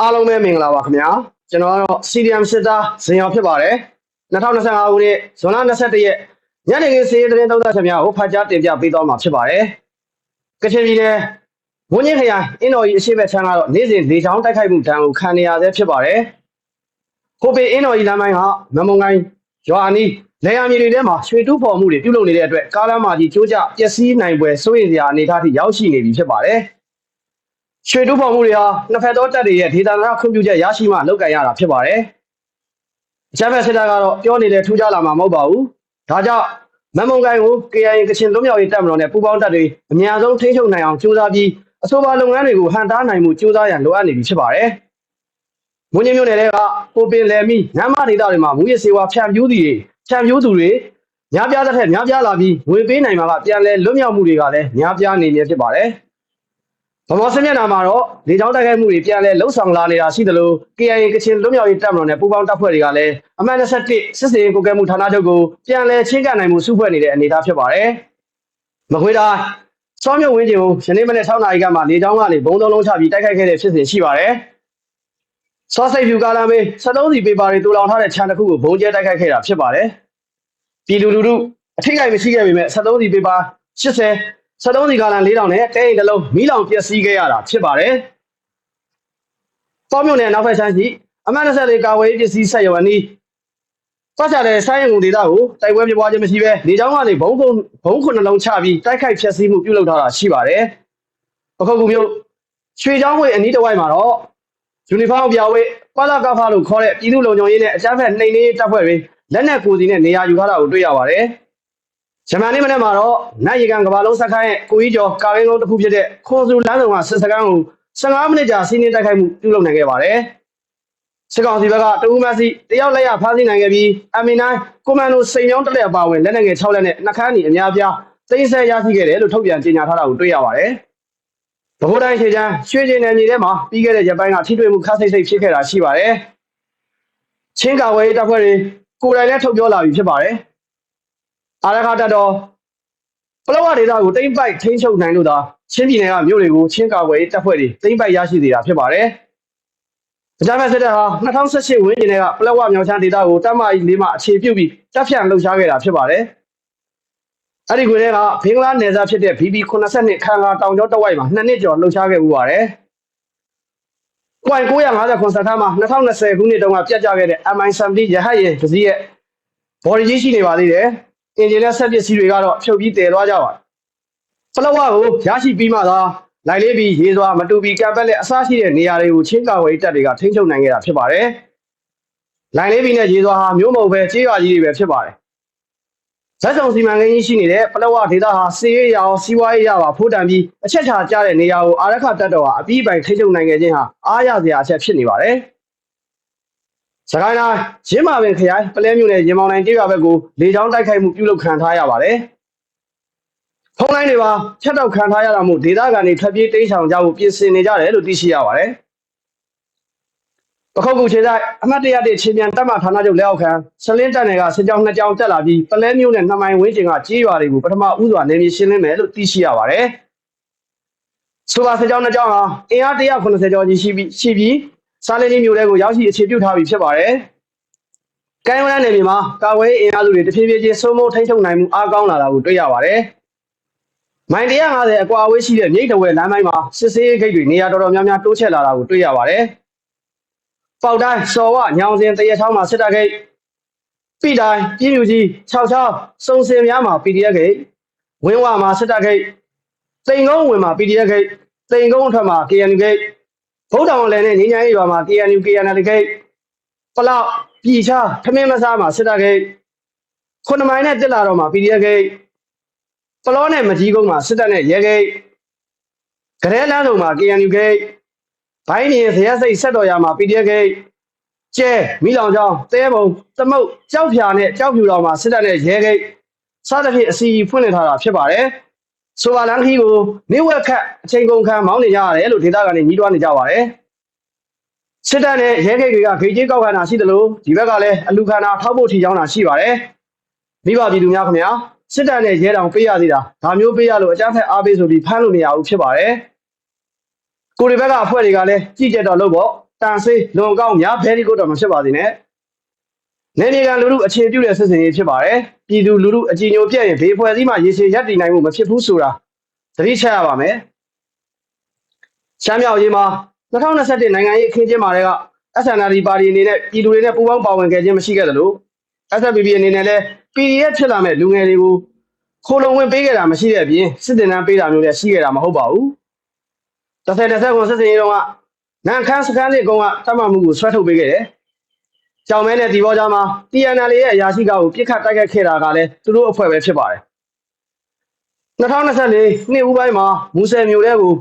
အားလုံးပဲမင်္ဂလာပါခင်ဗျာကျွန်တော်ကတော့ CDM စစ်သားဇင်ရောင်ဖြစ်ပါတယ်2025ခုနှစ်ဇွန်လ21ရက်ညနေခင်းစီးရီးသတင်းသုံးသပ်ချက်များကိုဖတ်ကြားတင်ပြပေးသွားမှာဖြစ်ပါတယ်ကချင်ပြည်နယ်ဝင်းကြီးခရိုင်အင်းတော်ကြီးအရှိတ်ဘက်ချမ်းကတော့နေ့စဉ်လေချောင်းတိုက်ခိုက်မှုဒဏ်ကိုခံနေရဆဲဖြစ်ပါတယ်ကိုပေအင်းတော်ကြီးလမ်းပိုင်းကမမုံကိုင်းရွာအနီးလေယာဉ်မြေတွေထဲမှာရွှေတူးဖော်မှုတွေပြုလုပ်နေတဲ့အတွက်ကားလမ်းမကြီးကျိုးကျပျက်စီးနိုင်ပွဲစိုးရိမ်စရာအနေအထားထိရောက်ရှိနေပြီဖြစ်ပါတယ် ရွှေတူးဖော်မှုတွေဟာနှစ်ဖက်သောတပ်တွေရဲ့ဒေသနာခွင့်ပြုချက်ရရှိမှလုပ်ကင်ရတာဖြစ်ပါတယ်အချမ်းဘက်စစ်တပ်ကတော့ပြောနေတဲ့ထူးခြားလာမှာမဟုတ်ပါဘူးဒါကြောင့်မမုံကိုင်းကို KIA ကချင်လွတ်မြောက်ရေးတပ်မတော်နဲ့ပူးပေါင်းတပ်တွေအများဆုံးထိန်းချုပ်နိုင်အောင်ကြိုးစားပြီးအဆိုပါလုပ်ငန်းတွေကိုဟန်တားနိုင်မှုကြိုးစားရန်လိုအပ်နေပြီဖြစ်ပါတယ်။မွန်ညမျိုးနယ်တွေကပိုပင်လယ်မီနမ်းမဒေသတွေမှာမူရစေဝါဖြန့်ဖြူးသူတွေဖြန့်ဖြူးသူတွေများပြားတဲ့ထက်များပြားလာပြီးငွေပေးနိုင်မှာကပြန်လဲလွတ်မြောက်မှုတွေကလည်းများပြားနေနေဖြစ်ပါတယ်။ ဗမော်စမျက်နှာမှာတော့လေကြောင်းတိုက်ခိုက်မှုတွေပြန်လဲလှုပ်ဆောင်လာနေတာရှိသလို KIA ကချင်လွတ်မြောက်ရေးတပ်မတော်နဲ့ပူးပေါင်းတပ်ဖွဲ့တွေကလည်းအမှန်21စစ်စင်ကိုကဲမှုဌာနချုပ်ကိုပြန်လဲချင်းကပ်နိုင်မှုစုဖွဲ့နေတဲ့အနေအထားဖြစ်ပါတယ်။မခွေးတိုင်းစောမြုပ်ဝင်းကျင်ကိုယနေ့မနေ့6နာရီကမှလေကြောင်းကနေဘုံသုံးလုံးချပြီးတိုက်ခိုက်ခဲ့တဲ့ဖြစ်စဉ်ရှိပါတယ်။စောစိတ်ဖြူကားလမ်းမေး73စီပေပါတွေတူလောင်ထားတဲ့ခြံတစ်ခုကိုဘုံကျဲတိုက်ခိုက်ခဲ့တာဖြစ်ပါတယ်။ပြည်လူလူထုအထိတ်အမရှိခဲ့ပေမဲ့73စီပေပါ80 73စီကားလမ်း4000နဲ့တဲအိမ်တစ်လုံးမီးလောင်ပျက်စီးခဲ့ရတာဖြစ်ပါတယ်။စောမြုပ်နယ်နောက်ဖက်ချမ်းရှိအမှန်24ကာဝေးပစ္စည်းဆက်ရုံအနီးပတ်ချတဲ့ဆိုင်းရုံဒေတာကိုတိုက်ပွဲပြပွားခြင်းမရှိဘဲလေကြောင်းကနေဘုံကုန်းဘုံခုနှလုံးချပြီးတိုက်ခိုက်ဖျက်ဆီးမှုပြုလုပ်ထားတာရှိပါတယ်။အခုကူမျိုးရွှေချောင်းဝေအနီးတစ်ဝိုက်မှာတော့ယူနီဖောင်းပြောင်းဝေပလာကဖာလို့ခေါ်တဲ့ပြည်သူ့လုံခြုံရေးနဲ့အကြမ်းဖက်နှိမ်နင်းရေးတပ်ဖွဲ့တွေလက်နက်ကိုယ်စီနဲ့နေရာယူထားတာကိုတွေ့ရပါတယ်။ ဂျမန်နေ့မနေ့မှာတော့နိုင်ရီကန်ကဘာလုံးစက်ခိုင်းရဲ့ကိုကြီးကျော်ကာရင်းကုန်းတစ်ခုဖြစ်တဲ့ခွန်စုလမ်းဆောင်ကစစ်စခန်းကို15မိနစ်ကြာစီးနင်းတိုက်ခိုက်မှုပြုလုပ်နိုင်ခဲ့ပါတယ်။စစ်ကောင်စီဘက်ကတဦးမစီတယောက်လက်ရဖမ်းဆီးနိုင်ခဲ့ပြီး M9 ကွန်မန်ဒိုစိန်မြောင်းတက်လက်အပါဝင်လက်နက်ငယ်6လက်နဲ့နှခမ်းညီအများပြားသိမ်းဆည်းရရှိခဲ့တယ်လို့ထုတ်ပြန်ကြေညာထားတာကိုတွေ့ရပါတယ်။ဗဟိုတိုင်းခြေချမ်းရွှေကျင်နယ်မြေထဲမှာပြီးခဲ့တဲ့ရက်ပိုင်းကထိတွေ့မှုခါစိတ်စိတ်ဖြစ်ခဲ့တာရှိပါတယ်။ချင်းကာဝေးတပ်ဖွဲ့တွေကိုယ်တိုင်လည်းထုတ်ပြောလာပြီဖြစ်ပါတယ်။ အာရခတပ်တော်ပလောဝဒေတာကိုတိမ့်ပိုက်ထိန်းချုပ်နိုင်လို့သာချင်းပြည်နယ်ကမြို့တွေကိုချင်းကာဝေးတပ်ဖွဲ့တွေတိမ့်ပိုက်ရရှိစေတာဖြစ်ပါတယ်။အကြမ်းဖက်စစ်တပ်ဟာ2018ဝန်းကျင်ထဲကပလက်ဝမြောက်ချမ်းဒေသကိုတပ်မကြီးလေးမှအခြေပြုပြီးတပ်ဖြန့်လှုပ်ရှားခဲ့တာဖြစ်ပါတယ်။အဲ့ဒီကွင်းထဲကဘင်္ဂလားနယ်စပ်ဖြစ်တဲ့ BB 82ခန်းကာတောင်ကျောတစ်ဝိုက်မှာနှစ်နှစ်ကျော်လှုပ်ရှားခဲ့မှုပါတယ်။ပွိုင်950စက်တမ်းမှာ2020ခုနှစ်တုန်းကပြတ်ကျခဲ့တဲ့ MI-70 ရဟတ်ယာဉ်တစ်စီးရဲ့ body ကြီးရှိနေပါသေးတယ်။ အင်ဂျင်နဲ့ဆက်ပစ္စည်းတွေကတော့ဖြုတ်ပြီးတည်သွားကြပါတယ်။ပလက်ဝကိုရရှိပြီးမှသာလိုက်လေးပြီးရေစွာမတူပီကံပက်လက်အစရှိတဲ့နေရာတွေကိုချင်းကာဝေးတပ်တွေကထိန်းချုပ်နိုင်ခဲ့တာဖြစ်ပါတယ်။လိုင်လေးပြီးနဲ့ရေစွာဟာမျိုးမဟုတ်ပဲကြေးရွာကြီးတွေပဲဖြစ်ပါတယ်။ဇက်ဆောင်စီမံကိန်းကြီးရှိနေတဲ့ပလက်ဝဒေသဟာစီးရဲရအောင်စီးပွားရေးရပါဖိုးတန်ပြီးအချက်ချာကျတဲ့နေရာကိုအာရခတပ်တော်ဟာအပြီးပိုင်ထိန်းချုပ်နိုင်ခဲ့ခြင်းဟာအားရစရာအချက်ဖြစ်နေပါတယ်။ စကိုင်းတိုင်းရင်းမာပင်ခရိုင်ပလဲမြို့နယ်ရင်မောင်နိုင်ကြေးရွာဘက်ကိုလေကြောင်းတိုက်ခိုက်မှုပြုလုပ်ခံထားရပါတယ်။ဖုန်းလိုင်းတွေပါဖြတ်တောက်ခံထားရတာမို့ဒေသခံတွေထွက်ပြေးတိမ်းရှောင်ကြဖို့ပြင်ဆင်နေကြတယ်လို့သိရှိရပါတယ်။ပခုတ်ကူခြေဆိုင်အမှတ်တရတဲ့ချင်းမြန်တပ်မဌာနချုပ်လက်အောက်ခံဆလင်းတပ်နယ်ကစစ်ကြောင်းနှစ်ကြောင်းတက်လာပြီးပလဲမျိုးနဲ့နှစ်မိုင်ဝန်းကျင်ကကြေးရွာတွေကိုပထမဦးစွာနေမြေရှင်းလင်းမယ်လို့သိရှိရပါတယ်။ဆိုပါစစ်ကြောင်းနှစ်ကြောင်းဟာအင်အား190ကျော်ကြီးရှိပြီးရှိပြီး စားလင်းကြီးမြို့ထဲကိုရောက်ရှိအခြေပြုထားပြီးဖြစ်ပါတယ်။ကိုင်းဝရနယ်မြေမှာကာဝေးအင်အားစုတွေတဖြည်းဖြည်းချင်းစိုးမိုးထိန်းချုပ်နိုင်မှုအားကောင်းလာတာကိုတွေ့ရပါတယ်။မိုင်150အကွာအဝေးရှိတဲ့မြိတ်တဝဲလမ်းပိုင်းမှာစစ်စေးဂိတ်တွေနေရာတော်တော်များများတိုးချဲ့လာတာကိုတွေ့ရပါတယ်။ပေါက်တိုင်းစော်ဝညောင်စင်တရချောင်းမှာစစ်တပ်ဂိတ်ပိတိုင်းပြည်လူကြီး6ချောင်းစုံစင်များမှာ PDF ဂိတ်ဝင်းဝမှာစစ်တပ်ဂိတ်တိန်ကုန်းဝင်မှာ PDF ဂိတ်တိန်ကုန်းအထက်မှာ KNU ဂိတ် ဗုဒ္ဓအောင်လည်းနဲ့ငင်းချိုင်းရွာမှာ KNU KNL ဂိတ်ပလောက်ပြည်ချထမင်းမစားမှာစစ်တပ်ဂိတ်ခုနမိုင်နဲ့တက်လာတော့မှာ PDF ဂိတ်ပလောနဲ့မကြီးကုန်းမှာစစ်တပ်နဲ့ရဲဂိတ်ကရဲလမ်းလုံးမှာ KNU ဂိတ်ဘိုင်းနေဇရက်စိတ်ဆက်တော်ရမှာ PDF ဂိတ်ကျဲမိလောင်ချောင်းတဲဘုံသမုတ်ကြောက်ဖြာနဲ့ကြောက်ဖြူတော်မှာစစ်တပ်နဲ့ရဲဂိတ်စသဖြင့်အစီအဖွင့်လှစ်ထားတာဖြစ်ပါတယ် ဆိုပါလန်ခီကိုနေဝက်ခတ်အချိန်ကုန်ခံမောင်းနေကြရတယ်လို့ဒေသကနေညီးတွားနေကြပါတယ်စစ်တပ်နဲ့ရဲဂိတ်တွေကဂိတ်ကြီးကောက်ခံတာရှိတယ်လို့ဒီဘက်ကလည်းအလူခံတာထောက်ဖို့ထီချောင်းတာရှိပါတယ်မိဘပြည်သူများခင်ဗျာစစ်တပ်နဲ့ရဲတောင်ပေးရသေးတာဒါမျိုးပေးရလို့အကြမ်းဖက်အားပေးဆိုပြီးဖမ်းလို့မရဘူးဖြစ်ပါတယ်ကိုရီဘက်ကအဖွဲ့တွေကလည်းကြည့်ကြတော့လို့ပေါ့တတန်ဆေးလွန်ကောင်းများ very good တော့မဖြစ်ပါသေးနဲ့ နေနေကလူလူအခြေပြုတဲ့စစ်စင်ရေးဖြစ်ပါတယ်ပြည်သူလူလူအကြည်ညိုပြည့်ရင်ဘေးဖွဲ့စည်းမှရေရှည်ရပ်တည်နိုင်မှုမဖြစ်ဘူးဆိုတာသတိချက်ရပါမယ်ရှမ်းမြောက်ရေးမှာ2021နိုင်ငံရေးအခင်းကျင်းမှာတွေက SNLD ပါတီအနေနဲ့ပြည်သူတွေနဲ့ပူးပေါင်းပါဝင်ခဲ့ခြင်းမရှိခဲ့သလို SFPP အနေနဲ့လည်း PDF ဖြစ်လာမဲ့လူငယ်တွေကိုခိုးလုံဝင်ပေးခဲ့တာမရှိတဲ့အပြင်စစ်တင်တန်းပေးတာမျိုးလည်းရှိခဲ့တာမဟုတ်ပါဘူး။တစ်ဆယ်တစ်ဆက်ကိုစစ်စင်ရေးတော့ကနန်ခမ်းစကန်လေးကောင်ကတတ်မှတ်မှုကိုဆွဲထုတ်ပေးခဲ့တယ်။ ကြောင်မဲနဲ့ဒီဘောကြားမှာ TNL ရဲ့အရာရှိကားကိုပြစ်ခတ်တိုက်ခိုက်ခဲ့တာကလည်းသူတို့အဖွဲ့ပဲဖြစ်ပါတယ်။2024နှစ်ဦးပိုင်းမှာမူဆယ်မြို့ထဲကို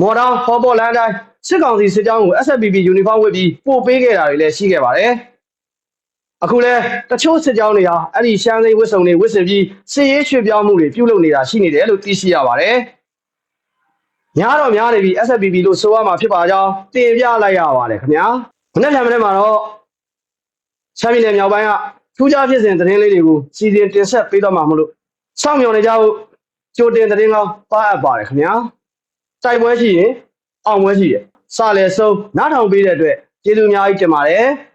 မော်ဒေါင်းဟော်ပေါ်လန်တိုင်းစစ်ကောင်စီစစ်ကြောင်းကို SFPP ယူနီဖောင်းဝတ်ပြီးပို့ပေးခဲ့တာတွေလည်းရှိခဲ့ပါတယ်။အခုလဲတချို့စစ်ကြောင်းတွေဟာအဲ့ဒီရှမ်းစိမ်းဝစ်စုံတွေဝစ်စင်ပြီးစစ်ရေးရွှေ့ပြောင်းမှုတွေပြုလုပ်နေတာရှိနေတယ်လို့သိရှိရပါတယ်။များတော့များနေပြီ SFPP လို့ဆိုရမှာဖြစ်ပါကြောင်းတင်ပြလိုက်ရပါတယ်ခင်ဗျာ။မနေ့ကမနေ့မှာတော့ ရှမ်းပြည်နယ်မြောက်ပိုင်းကထူးခြားဖြစ်စဉ်သတင်းလေးတွေကိုစီစဉ်တင်ဆက်ပေးတော့မှာမလို့စောင့်မျှော်နေကြဖို့ကြိုတင်သတင်းကောင်းပါအပ်ပါတယ်ခင်ဗျာ။တိုက်ပွဲရှိရင်အောင်ပွဲရှိတယ်။စလဲဆုံးနားထောင်ပေးတဲ့အတွက်ကျေးဇူးအများကြီးတင်ပါတယ်။